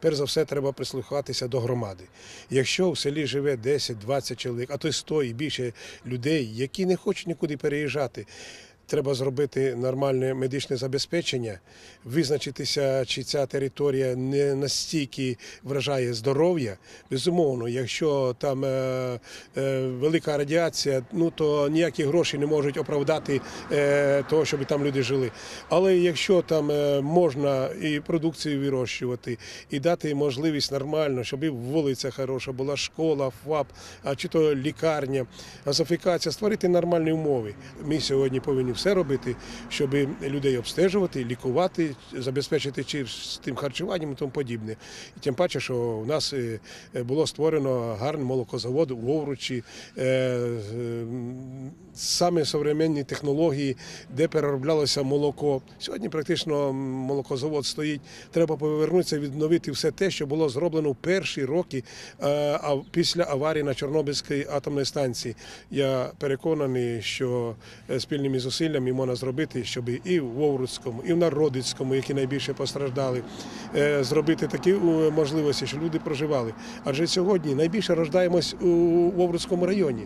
Перш за все, треба прислухатися до громади. Якщо в селі живе 10-20 чоловік, а то й 100 і більше людей, які не хочуть нікуди переїжджати. Треба зробити нормальне медичне забезпечення, визначитися, чи ця територія не настільки вражає здоров'я. Безумовно, якщо там е, е, велика радіація, ну то ніякі гроші не можуть оправдати е, того, щоб там люди жили. Але якщо там е, можна і продукцію вирощувати, і дати можливість нормально, щоб і вулиця хороша була, школа, ФАП, а чи то лікарня, газифікація, створити нормальні умови. Ми сьогодні повинні все робити, щоб людей обстежувати, лікувати, забезпечити чи тим харчуванням і тому подібне. І тим паче, що у нас е, було створено гарний молокозавод в Овручі, е, е, саме современні технології, де перероблялося молоко. Сьогодні практично молокозавод стоїть. Треба повернутися, відновити все те, що було зроблено в перші роки е, після аварії на Чорнобильській атомній станції. Я переконаний, що е, спільними зусиллями можна зробити, щоб і в Овруцькому, і в Народицькому, які найбільше постраждали, е, зробити такі можливості, що люди проживали. Адже сьогодні найбільше рождаємось у Овруцькому районі.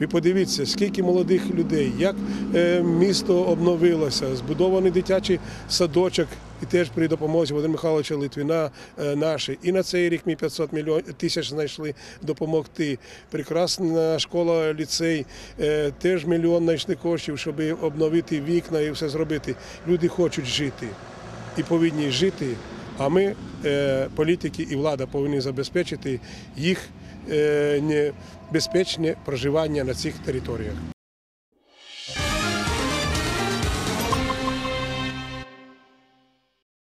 Ви подивіться, скільки молодих людей, як е, місто обновилося, збудований дитячий садочок. І теж при допомозі Володимира Михайловича Литвина е, наші. І на цей рік ми 500 мільйон тисяч знайшли допомогти. Прекрасна школа, ліцей, е, теж мільйон знайшли коштів, щоб обновити вікна і все зробити. Люди хочуть жити і повинні жити. А ми, політики і влада, повинні забезпечити їх безпечне проживання на цих територіях.